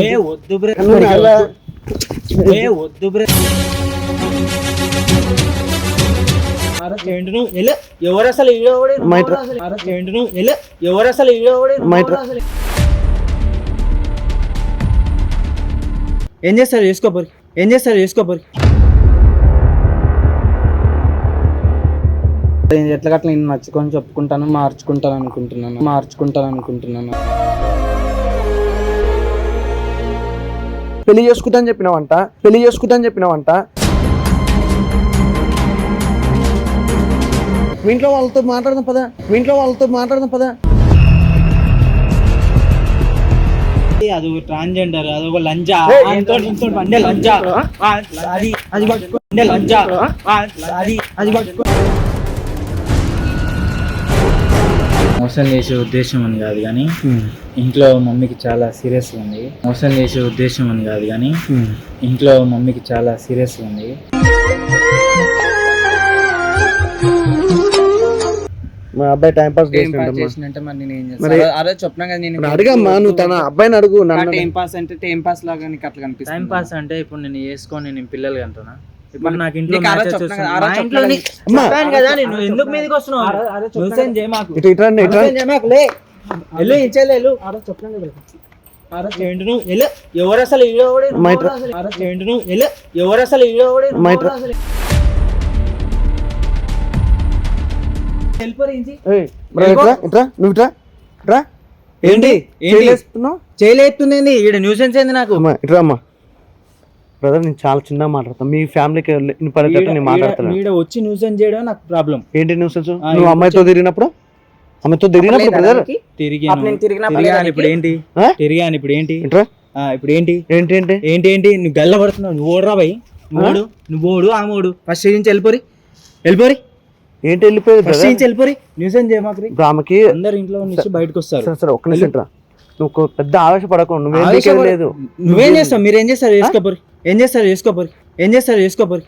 ఏ వద్దు బ్రే. వద్దు బ్రే. ఎవరు అసలు ఎవరు అసలు చేస్తారు? చేసుకోపోరి ఏం చేస్తారు? చేసుకోపోరి ఎట్లా గట్ల నేను నచ్చుకొని చెప్పుకుంటాను మార్చుకుంటాను అనుకుంటున్నాను మార్చుకుంటాను అనుకుంటున్నాను. పెళ్ళి చేసుకుంటా అని చెప్పినావంట పెళ్ళి చేసుకుంటా అని చెప్పినావంట. మీ ఇంట్లో వాళ్ళతో మాట్లాడదాం పదా మీ ఇంట్లో వాళ్ళతో మాట్లాడదాం పదా. అది ఒక ట్రాన్స్జెండర్ అది ఒక లంజా. అంతో ఇంతో అంటే లంజా. అది అది లంజా. అది అది మోసం చేసే ఉద్దేశం అని కాదు కానీ ఇంట్లో మమ్మీకి చాలా సీరియస్ ఉంది. మోసం చేసే ఉద్దేశం అని కాదు కానీ ఇంట్లో మమ్మీకి చాలా సీరియస్ ఉంది. మా అబ్బాయి టైం పాస్ టైం పాస్ చేసినట్టమ్మా చేసినంటే మరి నేను ఏం మరి- చేస్తాను అదే చెప్పినా కదా నేను అడిగమ్మా నువ్వు తన అబ్బాయిని అడుగు నన్ను టైం పాస్ అంటే టైం పాస్ లాగా నీకు అట్లా కనిపిస్తుంది. టైం పాస్ అంటే ఇప్పుడు నేను వేసుకొని నేను పిల్లలు కంటున్నా ఇప్పుడు నాకు ఇంట్లో నీకు ఆ రోజు matches చెప్పినా వస్తున్నాయి. కదా, ఆ రోజు మా ఇంట్లో చెప్పినా నీ- అమ్మా. చెప్పాను కదా నేను ఎందుకు మీదకి వస్తున్నావు? నువ్వు చేయ మాకు ఇటు ఇటు రండి, ఇటు రండి. నువ్వు చేయ మాకు లే. వెళ్ళు ఇచ్చేలే వెళ్ళు. ఏంటి నువ్వు వెళ్ళు. ఎవరు అసలు ఈడోడే మా ఇంట్లో- ఏంటి నువ్వు వెళ్ళు. ఎవరు అసలు ఈడోడే మా ఇంట్లో- వెళ్ళిపోయింది ఏయ్, బ్రో, ఇట్రా ఇట్రా నువ్వు ఇట్రా ఇట్రా ఏంటి? ఏంటి? చేయలేస్తున్నావు చేయలేపుతుంది ఈడ న్యూసెన్స్ ఏంది నాకు? అమ్మా ఇట్రా అమ్మా. బ్రదర్ నేను చాలా చిన్నగా మాట్లాడతాను మీ ఫ్యామిలీకి ఇన్పడేటట్టు నేను మాట్లాడుతున్నాను ఈడ వచ్చి న్యూసెన్స్ చేయడం నాకు ప్రాబ్లం. ఏంటి న్యూస్ నువ్వు అమ్మాయితో తిరిగినప్పుడు? అమ్మాయితో తిరిగినప్పుడు బ్రదర్? తిరిగాను. ఇప్పుడు ఏంటి? తిరిగాను ఇప్పుడు ఏంటి? ఇప్పుడు ఏంటి? ఏంటి ఏంటి? ఏంటి ఏంటి? నువ్వు గల్ల పడుతున్నావు. నువ్వు ఓడరా భయ్. నువ్వు ఓడు. నువ్వు ఓడు ఆ మోడు ఫస్ట్ నుంచి వెళ్ళిపోరి. వెళ్ళిపోరి. ఏంటి వెళ్ళిపోయేది ఫస్ట్ నుంచి వెళ్ళిపోరి. న్యూసెన్స్ చేయమాకరి ఆమెకి అందరు ఇంట్లో నుంచి బయటకు వస్తారు. సరే సరే ఒక్క నిమిషం నువ్వు పెద్ద ఆవేశపడకు నువ్వేం లేదు. నువ్వేం చేస్తావు? మీరు ఏం చేస్తారు చేసుకోపోరి ఏం చేస్తారు? చేసుకోపోరి ఏం చేస్తారు? చేసుకోపోరి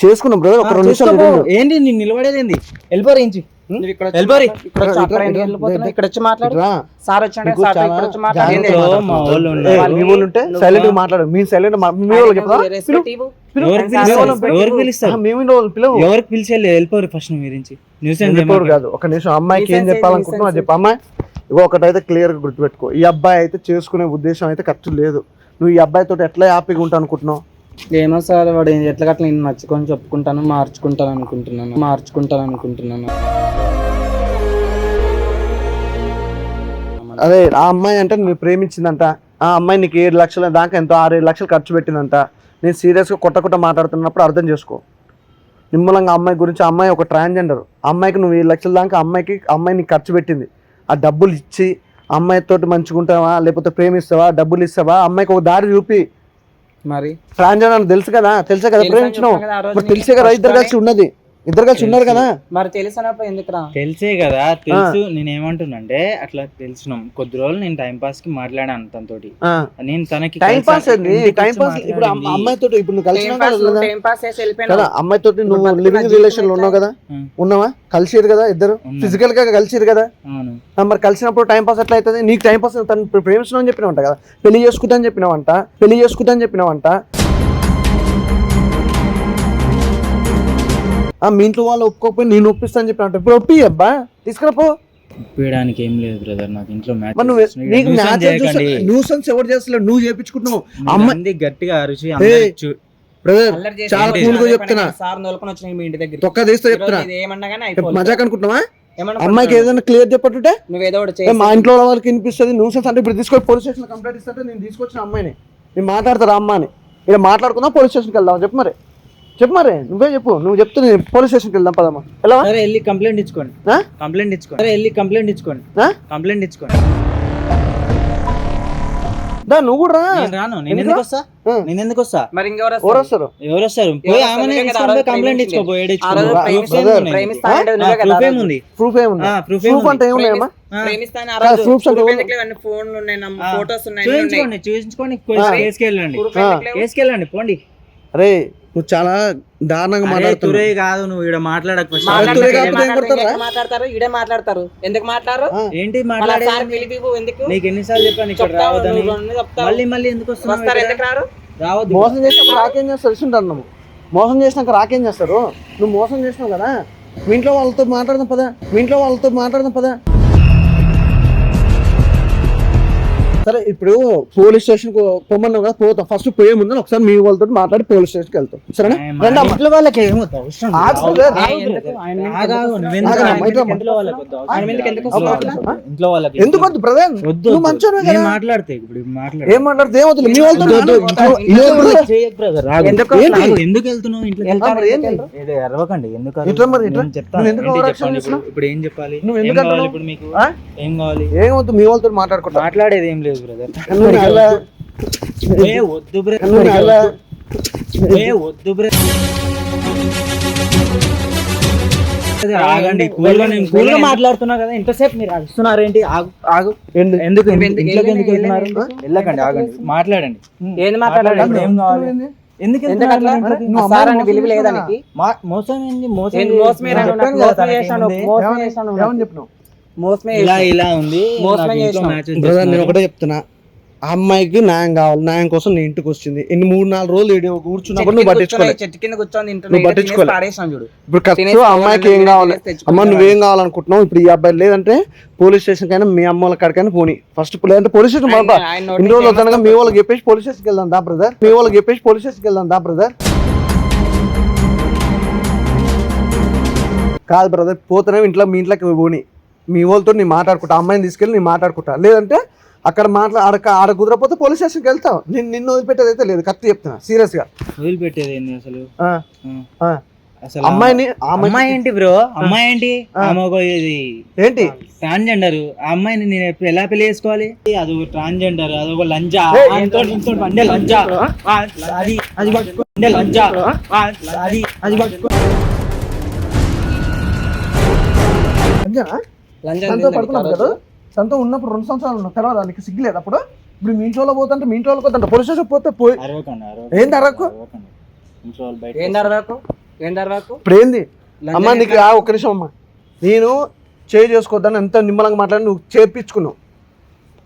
చేసుకున్నాం బ్రదర్ ఒక రెండు నిమిషాలు ఏంటి నేను నిలబడేది ఏంది? వెళ్ళిపోరి ఉంటే సైలెంట్గా మాట్లాడు. మీ సైలెంట్ మీ. ఎవరికి respect ఎవరికి వెళ్ళిపోరు ఫస్ట్ గురించి కాదు. ఒక నిమిషం అమ్మాయికి ఏం చెప్పాలనుకుంటున్నావు అది చెప్పు. అమ్మాయి ఇగో ఒకటైతే క్లియర్గా గుర్తుపెట్టుకో. ఈ అబ్బాయి అయితే చేసుకునే ఉద్దేశం అయితే ఖర్చు లేదు. నువ్వు ఈ అబ్బాయి తోటి ఎట్లా హ్యాపీగా ఉంటావు అనుకుంటున్నావు? ఏమో సార్ వాడు ఎట్లా గట్ల నేను నచ్చుకొని చెప్పుకుంటాను మార్చుకుంటాను అనుకుంటున్నాను మార్చుకుంటాను అనుకుంటున్నాను. అదే ఆ అమ్మాయి అంటే నువ్వు ప్రేమించిందంట. ఆ అమ్మాయి నీకు ఏడు లక్షల దాకా ఎంతో ఆరు ఏడు లక్షలు ఖర్చు పెట్టిందంట. నేను సీరియస్గా కొట్ట కొట్ట మాట్లాడుతున్నప్పుడు అర్థం చేసుకో. నిమ్మలంగా అమ్మాయి గురించి అమ్మాయి ఒక ట్రాన్స్జెండర్. అమ్మాయికి నువ్వు ఏడు లక్షల దాకా అమ్మాయికి అమ్మాయి నీకు ఖర్చు పెట్టింది. ఆ డబ్బులు ఇచ్చి అమ్మాయితోటి మంచుకుంటావా లేకపోతే ప్రేమిస్తావా డబ్బులు ఇస్తావా? అమ్మాయికి ఒక దారి చూపి. మరి? ట్రాన్స్జెండర్ అని తెలుసు కదా తెలుసే కదా మరి తెలిసే కదా ఇద్దరు కలిసి ఉన్నది. ఇద్దరు కలిసి ఉన్నారు కదా? మరి తెలిసినప్పుడు ఎందుకురా? తెలిసే కదా తెలుసు. నేను ఏమంటున్నానంటే అట్లా తెలిసినాం కొద్ది రోజులు నేను టైం పాస్కి మాట్లాడాను తనతోటి. ఆ. నేను తనకి టైం కలిసా- పాస్ అండి టైం పాస్ ఇప్పుడు మాట్లాడింది. అమ్మాయితో ఇప్పుడు నువ్వు పాస్ కదా టైం పాస్ చేసి వెళ్ళిపోయినావు. కదా అమ్మాయితోటి నువ్వు లివింగ్ రిలేషన్లో ఉన్నావు కదా. ఉన్నావా? కలిసిరు కదా ఇద్దరు. ఫిజికల్గా కలిసిరు కదా? మరి కలిసినప్పుడు టైం పాస్ ఎట్లా అవుతుంది నీకు టైం పాస్ తను ప్రేమిస్తున్నావు అని చెప్పినావంట కదా? పెళ్ళి చేసుకుంటా అని చెప్పినావంట? పెళ్ళి చేసుకుంటా అని చెప్పినావంట? మీ ఇంట్లో వాళ్ళు ఒప్పుకోకపోయి నేను ఒప్పిస్తా అని చెప్పినావంట ఇప్పుడు ఒప్పి అబ్బా తీసుకురా పో ఒప్పించడానికి ఏం లేదు బ్రదర్ నాకు ఇంట్లో న్యూసెన్స్ ఎవరు చేస్తలేవు నువ్వు చేపించుకుంటున్నావు. అమ్మాయి మంది గట్టిగా అరిచి బ్రదర్ చాలా? కూల్గా చెప్తున్నా. సార్ నోలుకొని వచ్చిన మీ ఇంటి దగ్గర తొక్క తీస్తే చెప్తున్నా. ఏమన్నా కానీ. మజాక్ అనుకుంటున్నావా? ఏమన్నా అమ్మాయికి ఏదైనా క్లియర్ చెప్పట్టుటే? నువ్వు ఏదో ఒకటి మా ఇంట్లో వాళ్ళ వాళ్ళకి వినిపిస్తుంది న్యూసెన్స్ అంటే ఇప్పుడు తీసుకొని పోలీస్ స్టేషన్ కంప్లైంట్ ఇస్తుంటే నేను తీసుకొచ్చిన అమ్మాయిని. నేను మాట్లాడతారా అమ్మ అని ఇక్కడ మాట్లాడుకుందాం పోలీస్ స్టేషన్కి వెళ్దాం. చెప్పు మరి. చెప్పు మరి నువ్వే చెప్పు. నువ్వు చెప్తే నేను పోలీస్ స్టేషన్కి వెళ్దాం పదమ్మా. ఎలా? సరే వెళ్ళి కంప్లైంట్ ఇచ్చుకోండి? కంప్లైంట్ ఇచ్చుకోండి. సరే వెళ్ళి కంప్లైంట్ ఇచ్చుకోండి? కంప్లైంట్ ఇచ్చుకోండి. దా నువ్వు కూడా రా. నేను రాను. నేను ఎందుకు వస్తా. నేను ఎందుకు వస్తా? మరి ఇంకెవరు ఎవరు వస్తారు? వస్తారు? ఎవరు వస్తారు? పోయి ఆమెనే కంప్లైంట్. ఇచ్చుకో ప్రూఫ్. ఏముంది? ప్రూఫ్ ఏముంది? ఆ, proof ప్రూఫ్? అంటే ఉన్నాయి. చూపించుకోండి చూపించుకోండి ఆ. కేసుకి వెళ్ళండి Proof ఆ. ఎందుకు లేవు? కేసుకి వెళ్ళండి పోండి. అరే నువ్వు చాలా దారుణంగా అరే మాట్లాడుతున్నావు. తురే కాదు నువ్వు ఇక్కడ మాట్లాడక? మాట్లాడతారు ఇడే మాట్లాడతారు ఎందుకు మాట్లాడరు? ఏంటి మళ్ళా మాట్లాడే సార్ పిలిపిపు ఎందుకు? నీకు ఎన్నిసార్లు చెప్పాను ఇక్కడ రావద్దని. మళ్ళీ మళ్ళీ ఎందుకు వస్తారు? ఎందుకు రారు? రావద్దు. మోసం చేసినప్పుడు రాకేం చేస్తారు? ఇస్తుంటారు నువ్వు. మోసం చేసినాక రాకేం చేస్తారు? నువ్వు మోసం చేసినావు కదా? మీ ఇంట్లో వాళ్ళతో మాట్లాడదాం పదా. మీ ఇంట్లో వాళ్ళతో మాట్లాడదాం పదా. సరే ఇప్పుడు పోలీస్ స్టేషన్కు పొమ్మన్నావు కదా పోతాం. ఫస్ట్ పోయే ముందు ఒకసారి మీ వాళ్ళతో మాట్లాడి పోలీస్ స్టేషన్కి వెళ్తాం. సరేనా? రండి. ఇంట్లో వాళ్ళకి ఎందుకు? ఇంట్లో వాళ్ళకి వద్దు. ఎందుకు బ్రదర్? నువ్వు మంచోడు మాట్లాడితే ఇప్పుడు మాట్లాడు ఏం మాట్లాడితే? ఏమవుతుంది మీ వాళ్ళతో. ఎందుకు? వెళ్తున్నావు ఇంట్లో? ఎందుకు ఇప్పుడు? ఏం చెప్పాలి? నువ్వు ఎందుకు? ఇప్పుడు మీకు? ఏం కావాలి? ఏమవుతుంది మీ వాళ్ళతో మాట్లాడుకుంటా. మాట్లాడేది ఏం లేదు. బ్రదర్ ఎలా? ఏ వద్దు బ్రదర్? ఏ వద్దు బ్రదర్ ఆగండి. కూల్గా నేను కూల్గా మాట్లాడుతున్నా కదా ఇంతసేపు మీరు అరుస్తున్నారు ఏంటి ఆగు. ఆగు? ఎందుకు ఎందుకు- ఇంట్లోకి ఎందుకు వెళ్తున్నారు? వెళ్ళకండి ఆగండి. మాట్లాడండి. ఏంది మాట్లాడాలి ఏం కావాలి? లేదా మోసం మోసం ఏంది మోసం ఏంది ఏంది? మోసమే నేను ఇలా. ఇలా ఉంది. మోసమే నాకు ఇంట్లో బ్రదర్ నేను. ఒకటే చెప్తున్నా. ఆ అమ్మాయికి న్యాయం కావాలి. న్యాయం కోసం నీ ఇంటికి వచ్చింది. ఇన్ని మూడు నాలుగు రోజులు ఈడ కూర్చున్నప్పుడు నువ్వు చెట్టు కింద పట్టించుకోలేదు కూర్చొని- చెట్టు కింద కూర్చొని తింటున్నా, నువ్వు ఈడ పట్టించుకోలే. తినేసి పాడేసాను చూడు. ఇప్పుడు ఖర్చు తినేసి ఆ అమ్మాయికి ఏం తినేసి కావాలి? అమ్మ నువ్వేం కావాలనుకుంటున్నావు? ఇప్పుడు ఈ అబ్బాయి లేదంటే పోలీస్ స్టేషన్ కైనా మీ అమ్మ వాళ్ళ కాడికైనా పోనీ. ఫస్ట్ లేదంటే పోలీస్ స్టేషన్ ఆయన- ఇన్ని రోజులు వద్దనగా మీ వాళ్ళకి చెప్పేసి పోలీస్ స్టేషన్కి వెళ్దాం దా బ్రదర్ మీ వాళ్ళకి చెప్పేసి పోలీస్ స్టేషన్కి వెళ్దాం దా బ్రదర్ కాదు బ్రదర్ పోతేనే ఇంట్లో మీ ఇంట్లోకి పోని. మీ వాళ్ళతో నీ మాట్లాడుకుంటా అమ్మాయిని తీసుకెళ్ళి నీ మాట్లాడుకుంటా. లేదంటే అక్కడ మాట్లా ఆడ ఆడ కుదరపోతే పోలీస్ స్టేషన్కి వెళ్తావు నేను నిన్ను వదిలిపెట్టేది అయితే లేదు కత్తి చెప్తున్నా సీరియస్గా. వదిలిపెట్టేది ఏంది అసలు? ఆ, ఆ. ఆ. అసలు అమ్మాయిని అమ్మాయి ఏంటి బ్రో? అమ్మాయి ఏంటి? ఆమె ఒక ఇది. ఏంటి? ట్రాన్స్జెండర్. ఆ అమ్మాయిని నేను ఎలా పెళ్ళి చేసుకోవాలి? అది ఒక ట్రాన్స్జెండర్ అది ఒక లంజా. అంటే లంజా. అది అది అంటే లంజా. అది అది లంచం తనతో ఆ కదా. తనతో ఉన్నప్పుడు రెండు సంవత్సరాలు ఉన్నావు తర్వాత నీకు సిగ్గులేదు అప్పుడు. ఇప్పుడు మీ ఇంట్లో పోతుంటే మీ ఇంట్లో పోతుంటే పోలీస్ స్టేషన్ పోతే పోయి ఏంది అరవకు? అరవకండి. ఇంట్లో వాళ్ళు బయట ఏం దర్వాకు ఏం దర్వాకు ఇప్పుడు ఏంది? అమ్మ నీకు ఆ ఒక్క నిమిషం అమ్మ. నేను చేయి చేసుకోవద్దని ఎంత నిమ్మలంగా మాట్లాడి నువ్వు చేపించుకున్నావు.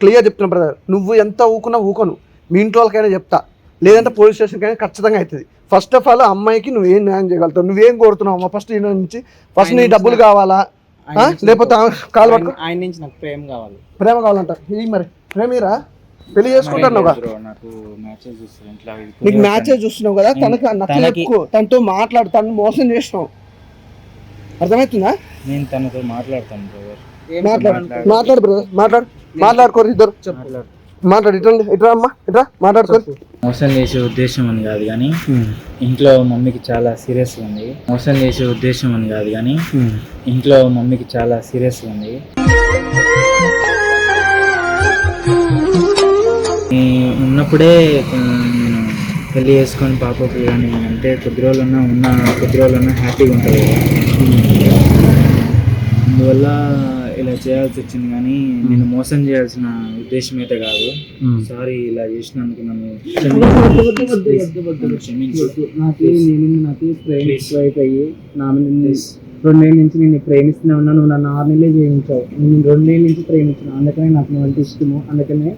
క్లియర్ చెప్తున్నా బ్రదర్ నువ్వు ఎంత ఊకున్నా ఊకోను. మీ ఇంట్లో వాళ్ళకైనా చెప్తా. లేదంటే పోలీస్ స్టేషన్కైనా ఖచ్చితంగా అవుతుంది. ఫస్ట్ ఆఫ్ ఆల్ అమ్మాయికి నువ్వేం న్యాయం చేయగలుగుతావు? నువ్వేం కోరుతున్నావు అమ్మ? ఫస్ట్ నుంచి ఫస్ట్ నీ డబ్బులు కావాలా? లేకపోతే కాలు పట్టుకో ఆయన- నుంచి నాకు ప్రేమ కావాలి. ప్రేమ కావాలంట. ఇది మరి. ప్రేమీరా? పెళ్ళి చేసుకుంటాను నాకు మ్యాచెస్ చూస్తున్నావు కదా? తనకి నచ్చ తనకి- చెప్పుకో తనతో మాట్లాడు తను మోసం చేసినావు. అర్థమవుతుందా? నేను తనతో మాట్లాడతాను బ్రదర్ మాట్లాడు? మాట్లాడు. బ్రదర్. మాట్లాడు. మాట్లాడుకోరు ఇద్దరు. మాట్లాడు. ఇట్లా ఇట్లా అమ్మా. ఇట్లా మాట్లాడుకోరు. మోసం చేసే ఉద్దేశం అని కాదు కానీ ఇంట్లో మమ్మీకి చాలా సీరియస్ ఉంది. మోసం చేసే ఉద్దేశం అని కాదు కానీ ఇంట్లో మమ్మీకి చాలా సీరియస్ ఉంది. ఉన్నప్పుడే నేను పెళ్ళి చేసుకొని పాపకి కానీ అంటే కొద్ది రోజులన్నా ఉన్న కొద్ది రోజులన్నా హ్యాపీగా ఉంటుంది. అందువల్ల ఇలా చేయాల్సి వచ్చింది కానీ నేను మోసం చేయాల్సిన ఉద్దేశం అయితే కాదు సారీ ఇలా చేసినందుకు నన్ను క్షమించు. నాకు నేను నాకు ప్రేమిస్తూ అయిపోయి నా నిన్ను రెండేళ్ళ నుంచి నేను ప్రేమిస్తూనే ఉన్నా నువ్వు నన్ను ఆరు నెలలే చేయించావు నేను రెండేళ్ళ నుంచి ప్రేమించిన అందుకనే నాకు నువ్వు అంటే ఇష్టము అందుకనే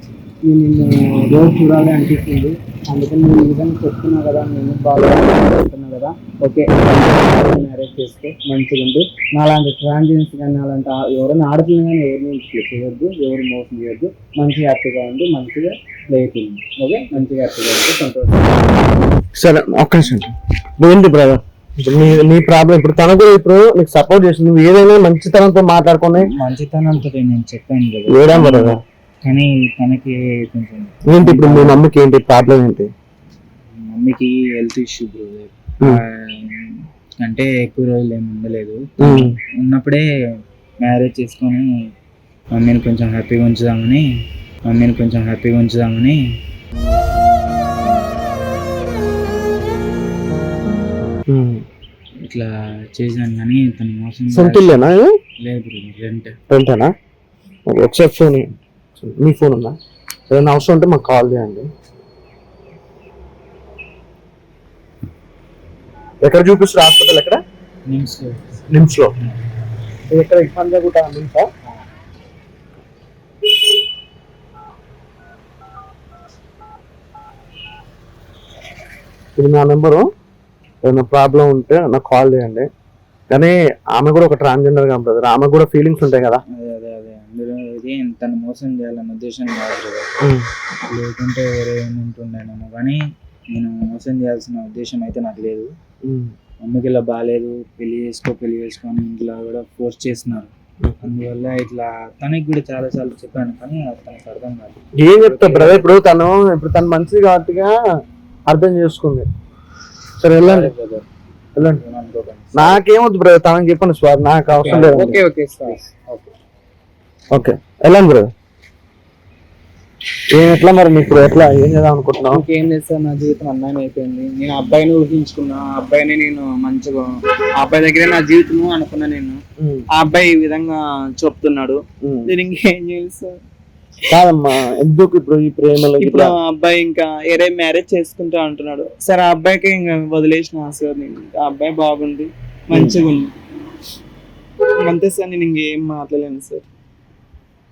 నేను నిన్ను రోజు చూడాలి అనిపిస్తుంది. అందుకని నేను ఈ విధంగా చెప్తున్నా కదా నేను బాగా చెప్తున్నా కదా ఓకే మ్యారేజ్ చేస్తే మంచిగా ఉండు నాలాంటి ట్రాన్జెన్స్ కానీ అలాంటి ఎవరైనా ఆడపిల్ల కానీ ఎవరిని చేయొద్దు ఎవరు మోసం చేయొద్దు. మంచిగా హ్యాపీగా ఉండు మంచిగా ఉంది. ఓకే మంచిగా హ్యాపీగా ఉండు సంతోషం సరే ఒక్క నిమిషం ఏంటి బ్రదర్ ఇప్పుడు నీ నీ ప్రాబ్లం ఇప్పుడు తన కూడా ఇప్పుడు నీకు సపోర్ట్ చేసి నువ్వు ఏదైనా మంచితనంతో మాట్లాడుకుని మంచితనంతో నేను చెప్పాను కదా. వేయడం బ్రదర్ కానీ తనకి కొంచెం ఏంటి ఇప్పుడు మీ మమ్మీకి ఏంటి ప్రాబ్లం ఏంటి మమ్మీకి హెల్త్ ఇష్యూ అంటే ఎక్కువ రోజులు ఏమి ఉండలేదు. ఉన్నప్పుడే మ్యారేజ్ చేసుకొని మమ్మీని కొంచెం హ్యాపీగా ఉంచుదామని మమ్మీని కొంచెం హ్యాపీగా ఉంచుదామని. ఇట్లా చేశాను కానీ తను మోసం? లేదు రెంట్ రెంటేనా ఒకసారి. మీ ఫోన్ ఉందా? ఏదైనా అవసరం ఉంటే మాకు కాల్ చేయండి. ఎక్కడ చూపిస్తారు హాస్పిటల్ ఎక్కడ? నిమ్స్ నిమ్స్లో ఇది ఎక్కడ? పంజాగుట్ట నిమ్సా ఇది నా నెంబరు. ఏదైనా ప్రాబ్లం ఉంటే నాకు కాల్ చేయండి. కానీ ఆమె కూడా ఒక ట్రాన్స్జెండర్గా బ్రదర్ ఆమె కూడా ఫీలింగ్స్ ఉంటాయి కదా అదే అదే అదే అందులో ఇది తను మోసం చేయాలన్న ఉద్దేశం కాదు. లేకుంటే వేరే ఉంటుండేనేమో. కానీ నేను మోసం చేయాల్సిన ఉద్దేశం అయితే నాకు లేదు. అమ్మకి ఇలా బాగాలేదు పెళ్ళి చేసుకో పెళ్ళి చేసుకో అని ఇంట్లో కూడా ఫోర్స్ చేస్తున్నారు. అందువల్ల ఇట్లా తనకి కూడా చాలా సార్లు చెప్పాను కానీ తనకు అర్థం కాదు. ఏం చెప్తా బ్రదర్ ఇప్పుడు తను ఇప్పుడు తను మంచిది కాబట్టిగా అర్థం చేసుకుంది. సరే వెళ్ళండి. brother. వెళ్ళండి. నాకేమొద్దు బ్రదర్ తనకి చెప్పండి స్వార్ నాకు అవసరం లేదు. Okay okay sir okay okay brother ఏం ఎట్లా మరి మీకు ఎట్లా? ఏం చేద్దాం అనుకుంటున్నావు? ఇంకేం సార్ నా జీవితం అన్యాయం అయిపోయింది. నేను అబ్బాయిని ఊహించుకున్నా. ఆ అబ్బాయిని నేను మంచిగా ఆ అబ్బాయి దగ్గరే నా జీవితము అనుకున్నా నేను. ఆ అబ్బాయి ఈ విధంగా చెప్తున్నాడు. నేను ఇంకేం చేయాలి సార్. కాదమ్మా ఎందుకు ఇప్పుడు ఈ ప్రేమలో ఇప్పుడు ఆ అబ్బాయి ఇంకా వేరే మ్యారేజ్ చేసుకుంటా అంటున్నాడు. సరే ఆ అబ్బాయికి ఇంకా వదిలేసిన సార్ నేను. ఆ అబ్బాయి బాగుంది మంచిగా ఉంది అంతే సార్ నేను ఇంకేం మాట్లాడలేను సార్.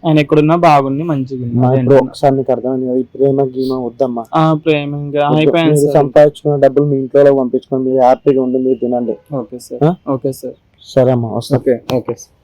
ఆయన ఎక్కడున్నా బాగుంది మంచిగా ఉంది. మా అదే ఇప్పుడు అంటున్నా. ఒకసారి నీకు అర్థమైంది కదా ఈ ప్రేమ గీమ వద్దమ్మా. ఆ ప్రేమ ఇంకా అయిపోయాను మీరు సార్. సంపాదించుకున్న డబ్బులు మీ ఇంట్లో పంపించుకొని మీరు హ్యాపీగా ఉండి మీరు తినండి. ఓకే సార్ ఆ? Okay sir. సరే అమ్మా వస్తా. Okay okay sir.